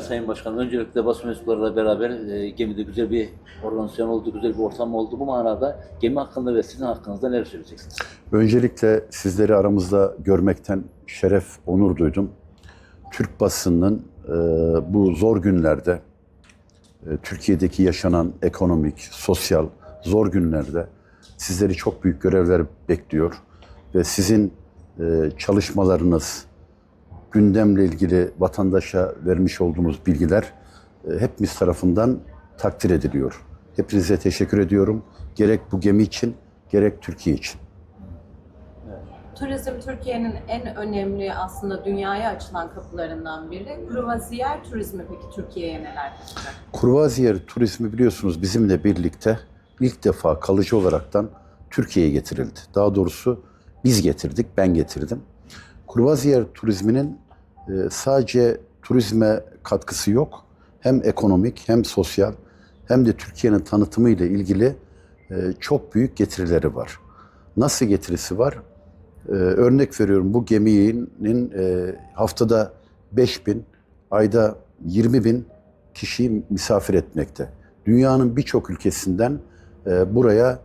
Sayın Başkan, öncelikle basın mensuplarıyla beraber e, gemide güzel bir organizasyon oldu, güzel bir ortam oldu. Bu manada gemi hakkında ve sizin hakkınızda neler söyleyeceksiniz? Öncelikle sizleri aramızda görmekten şeref, onur duydum. Türk basınının e, bu zor günlerde, e, Türkiye'deki yaşanan ekonomik, sosyal zor günlerde sizleri çok büyük görevler bekliyor. Ve sizin e, çalışmalarınız, gündemle ilgili vatandaşa vermiş olduğunuz bilgiler e, hepimiz tarafından takdir ediliyor. Hepinize teşekkür ediyorum. Gerek bu gemi için, gerek Türkiye için. Turizm Türkiye'nin en önemli aslında dünyaya açılan kapılarından biri. Kruvaziyer turizmi peki Türkiye'ye neler katacak? Kurvaziyer turizmi biliyorsunuz bizimle birlikte ilk defa kalıcı olaraktan Türkiye'ye getirildi. Daha doğrusu biz getirdik, ben getirdim. Kurvaziyer turizminin sadece turizme katkısı yok. Hem ekonomik hem sosyal hem de Türkiye'nin tanıtımı ile ilgili e, çok büyük getirileri var. Nasıl getirisi var? Ee, örnek veriyorum bu geminin e, haftada 5 bin, ayda 20 bin kişiyi misafir etmekte. Dünyanın birçok ülkesinden e, buraya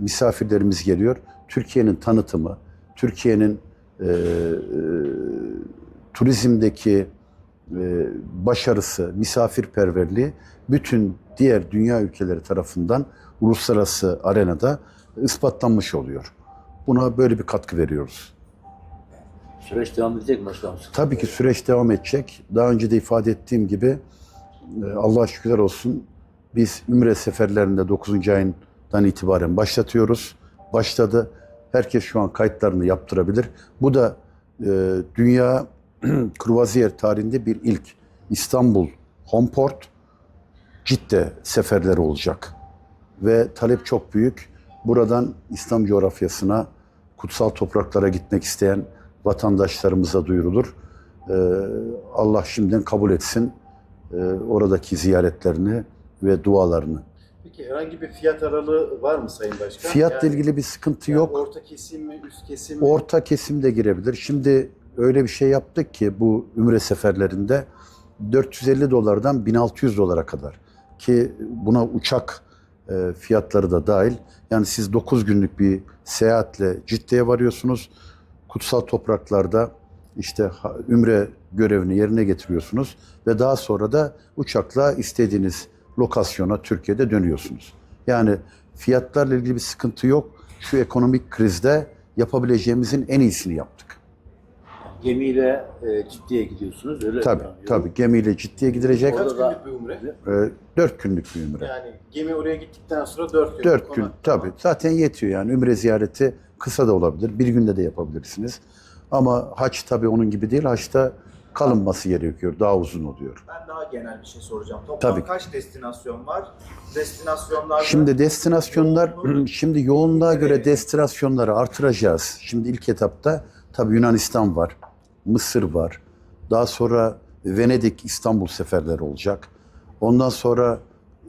misafirlerimiz geliyor. Türkiye'nin tanıtımı, Türkiye'nin turizmdeki e, başarısı, misafirperverliği bütün diğer dünya ülkeleri tarafından uluslararası arenada ispatlanmış oluyor. Buna böyle bir katkı veriyoruz. Süreç devam edecek mi başkanım? Tabii ki süreç devam edecek. Daha önce de ifade ettiğim gibi e, Allah'a şükürler olsun biz Ümre seferlerinde 9. ayından itibaren başlatıyoruz. Başladı. Herkes şu an kayıtlarını yaptırabilir. Bu da e, dünya kruvaziyer tarihinde bir ilk. İstanbul, Homeport, Cidde seferleri olacak. Ve talep çok büyük. Buradan İslam coğrafyasına, kutsal topraklara gitmek isteyen vatandaşlarımıza duyurulur. Ee, Allah şimdiden kabul etsin e, oradaki ziyaretlerini ve dualarını. Peki herhangi bir fiyat aralığı var mı Sayın Başkan? Fiyatla Yani- ilgili bir sıkıntı yani yok. Orta kesim mi, üst kesim mi? Orta kesim de girebilir. Şimdi öyle bir şey yaptık ki bu ümre seferlerinde 450 dolardan 1600 dolara kadar ki buna uçak e, fiyatları da dahil. Yani siz 9 günlük bir seyahatle Cidde'ye varıyorsunuz. Kutsal topraklarda işte ümre görevini yerine getiriyorsunuz ve daha sonra da uçakla istediğiniz lokasyona Türkiye'de dönüyorsunuz. Yani fiyatlarla ilgili bir sıkıntı yok. Şu ekonomik krizde yapabileceğimizin en iyisini yaptık. Gemiyle e, ciddiye gidiyorsunuz, öyle Tabii, mi? tabii. Gemiyle ciddiye gidilecek. Kaç Orada da- günlük bir umre? Ee, dört günlük bir ümre. Yani gemi oraya gittikten sonra dört gün. Dört gün, konak- tabii. Zaten yetiyor yani. Ümre ziyareti kısa da olabilir. Bir günde de yapabilirsiniz. Ama haç tabii onun gibi değil. Haçta kalınması gerekiyor. Daha uzun oluyor. Ben daha genel bir şey soracağım. Toplam Tabii. kaç destinasyon var? Destinasyonlarda Şimdi destinasyonlar, Yoğunluğu- şimdi yoğunluğa göre destinasyonları artıracağız. Şimdi ilk etapta tabii Yunanistan var, Mısır var. Daha sonra Venedik, İstanbul seferleri olacak. Ondan sonra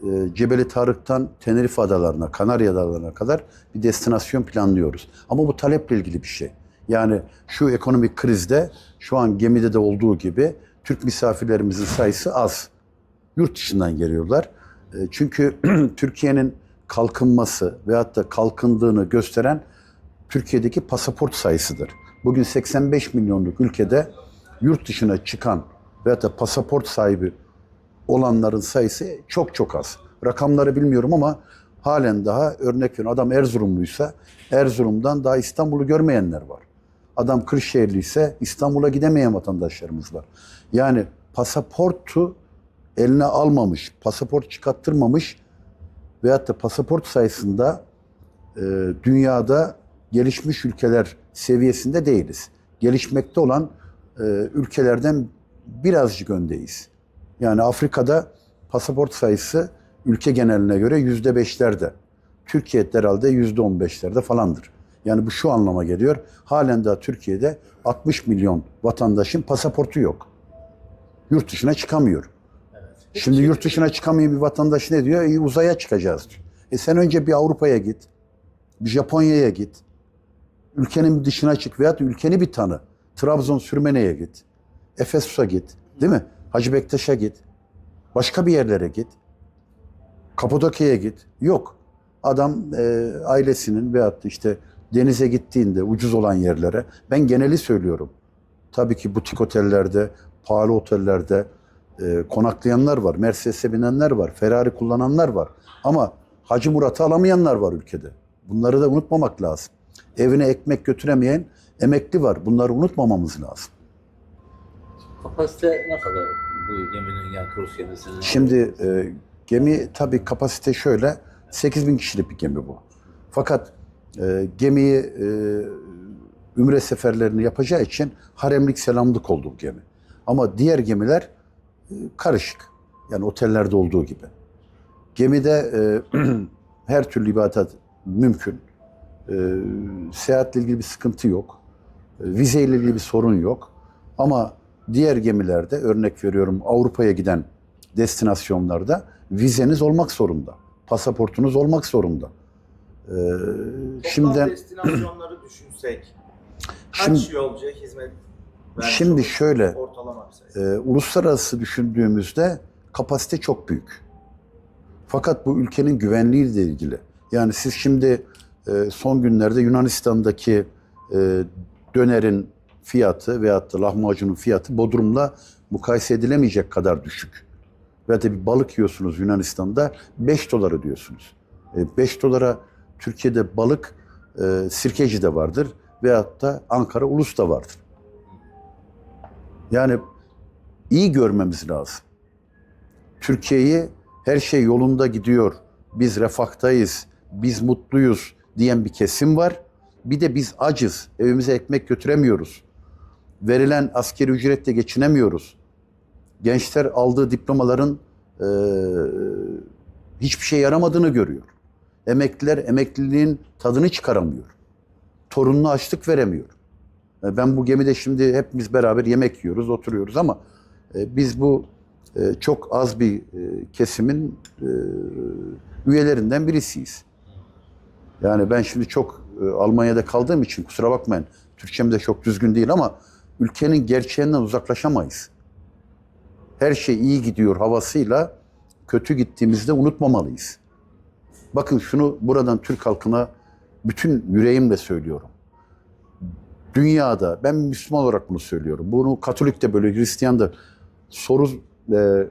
e, Cebeli Tarık'tan Tenerife adalarına, Kanarya adalarına kadar bir destinasyon planlıyoruz. Ama bu taleple ilgili bir şey. Yani şu ekonomik krizde şu an gemide de olduğu gibi Türk misafirlerimizin sayısı az. Yurt dışından geliyorlar. E, Çünkü Türkiye'nin kalkınması veyahut da kalkındığını gösteren Türkiye'deki pasaport sayısıdır. Bugün 85 milyonluk ülkede yurt dışına çıkan veyahut da pasaport sahibi olanların sayısı çok çok az. Rakamları bilmiyorum ama halen daha örnek veriyorum adam Erzurumluysa Erzurum'dan daha İstanbul'u görmeyenler var. Adam Kırşehirliyse İstanbul'a gidemeyen vatandaşlarımız var. Yani pasaportu eline almamış, pasaport çıkarttırmamış veyahut da pasaport sayısında e, dünyada gelişmiş ülkeler seviyesinde değiliz. Gelişmekte olan e, ülkelerden birazcık öndeyiz. Yani Afrika'da pasaport sayısı ülke geneline göre yüzde beşlerde. Türkiye'de herhalde yüzde on beşlerde falandır. Yani bu şu anlama geliyor. Halen daha Türkiye'de 60 milyon vatandaşın pasaportu yok. Yurt dışına çıkamıyor. Şimdi yurt dışına çıkamayan bir vatandaş ne diyor? E, uzaya çıkacağız diyor. E sen önce bir Avrupa'ya git. Bir Japonya'ya git. Ülkenin dışına çık veyahut ülkeni bir tanı. Trabzon Sürmene'ye git. Efesus'a git. Değil mi? Hacı Bektaş'a git. Başka bir yerlere git. Kapadokya'ya git. Yok. Adam e, ailesinin veyahut işte denize gittiğinde ucuz olan yerlere ben geneli söylüyorum. Tabii ki butik otellerde, pahalı otellerde e, konaklayanlar var. Mercedes'e binenler var. Ferrari kullananlar var. Ama Hacı Murat'ı alamayanlar var ülkede. Bunları da unutmamak lazım. Evine ekmek götüremeyen emekli var. Bunları unutmamamız lazım. Kapasite ne kadar bu geminin yani kruz gemisinin? Şimdi e, gemi tabii kapasite şöyle 8 bin kişilik bir gemi bu. Fakat e, gemiyi e, ümre seferlerini yapacağı için haremlik selamlık oldu bu gemi. Ama diğer gemiler e, karışık. Yani otellerde olduğu gibi. Gemide e, her türlü ibadet mümkün. E, seyahatle ilgili bir sıkıntı yok. E, vize ile ilgili bir sorun yok. Ama diğer gemilerde örnek veriyorum Avrupa'ya giden destinasyonlarda vizeniz olmak zorunda. Pasaportunuz olmak zorunda. Ee, şimdiden destinasyonları düşünsek kaç Şimdi- yolcuya hizmet şimdi olur? şöyle ortalama e, uluslararası düşündüğümüzde kapasite çok büyük. Fakat bu ülkenin güvenliğiyle ilgili. Yani siz şimdi e, son günlerde Yunanistan'daki e, dönerin fiyatı veyahut da lahmacunun fiyatı Bodrum'la mukayese edilemeyecek kadar düşük. Ve de bir balık yiyorsunuz Yunanistan'da 5 dolar ödüyorsunuz. 5 dolara Türkiye'de balık e, Sirkeci'de vardır veyahut da Ankara Ulus'ta vardır. Yani iyi görmemiz lazım. Türkiye'yi her şey yolunda gidiyor, biz refaktayız, biz mutluyuz diyen bir kesim var. Bir de biz acız, evimize ekmek götüremiyoruz. Verilen askeri ücretle geçinemiyoruz. Gençler aldığı diplomaların eee, hiçbir şey yaramadığını görüyor. Emekliler emekliliğin tadını çıkaramıyor. Torununa açlık veremiyor. E, Ben bu gemide şimdi hepimiz beraber yemek yiyoruz, oturuyoruz ama e, biz bu e, çok az bir e, kesimin e, üyelerinden birisiyiz. Yani ben şimdi çok e, Almanya'da kaldığım için kusura bakmayın. Türkçem de çok düzgün değil ama ülkenin gerçeğinden uzaklaşamayız. Her şey iyi gidiyor havasıyla kötü gittiğimizde unutmamalıyız. Bakın şunu buradan Türk halkına bütün yüreğimle söylüyorum dünyada ben Müslüman olarak bunu söylüyorum. Bunu Katolik de böyle Hristiyan da soru e,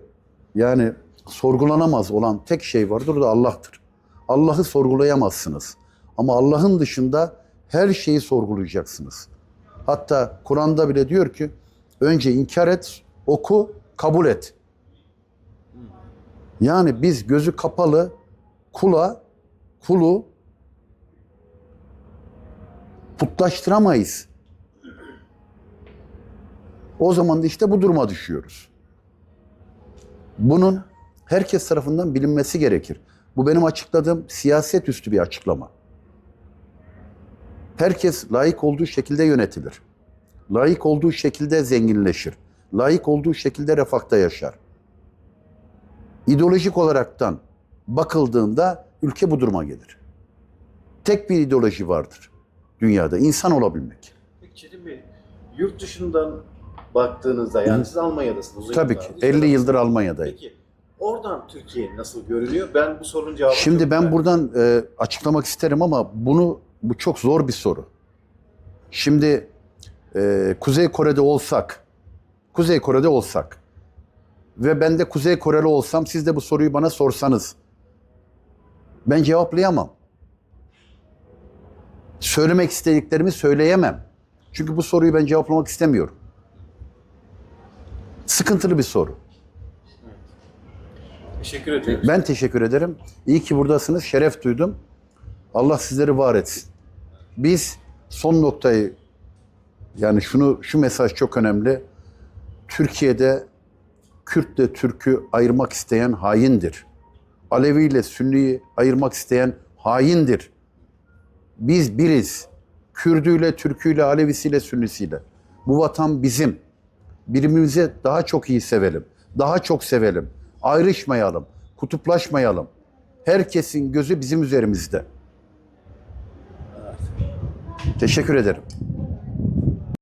yani sorgulanamaz olan tek şey vardır o da Allah'tır. Allah'ı sorgulayamazsınız. Ama Allah'ın dışında her şeyi sorgulayacaksınız. Hatta Kur'an'da bile diyor ki önce inkar et, oku, kabul et. Yani biz gözü kapalı kula, kulu putlaştıramayız. O zaman da işte bu duruma düşüyoruz. Bunun herkes tarafından bilinmesi gerekir. Bu benim açıkladığım siyaset üstü bir açıklama. Herkes layık olduğu şekilde yönetilir. Layık olduğu şekilde zenginleşir. Layık olduğu şekilde refakta yaşar. İdeolojik olaraktan bakıldığında ülke bu duruma gelir. Tek bir ideoloji vardır dünyada insan olabilmek. Peki Çetin Bey, yurt dışından baktığınızda yani siz Almanya'dasınız. Tabii ki yıllardır. 50 yıldır Almanya'dayım. Peki oradan Türkiye nasıl görünüyor? Ben bu sorunun cevabını Şimdi ben buradan e, açıklamak isterim ama bunu bu çok zor bir soru. Şimdi e, Kuzey Kore'de olsak, Kuzey Kore'de olsak ve ben de Kuzey Koreli olsam siz de bu soruyu bana sorsanız ben cevaplayamam. Söylemek istediklerimi söyleyemem. Çünkü bu soruyu ben cevaplamak istemiyorum. Sıkıntılı bir soru. Teşekkür ediyorum. Ben teşekkür ederim. İyi ki buradasınız. Şeref duydum. Allah sizleri var etsin. Biz son noktayı yani şunu şu mesaj çok önemli. Türkiye'de Kürtle Türk'ü ayırmak isteyen haindir. Alevi ile Sünni'yi ayırmak isteyen haindir. Biz biriz. Kürdüyle, Türküyle, Alevisiyle, Sünnisiyle. Bu vatan bizim. Birbirimizi daha çok iyi sevelim. Daha çok sevelim. Ayrışmayalım. Kutuplaşmayalım. Herkesin gözü bizim üzerimizde. Teşekkür ederim.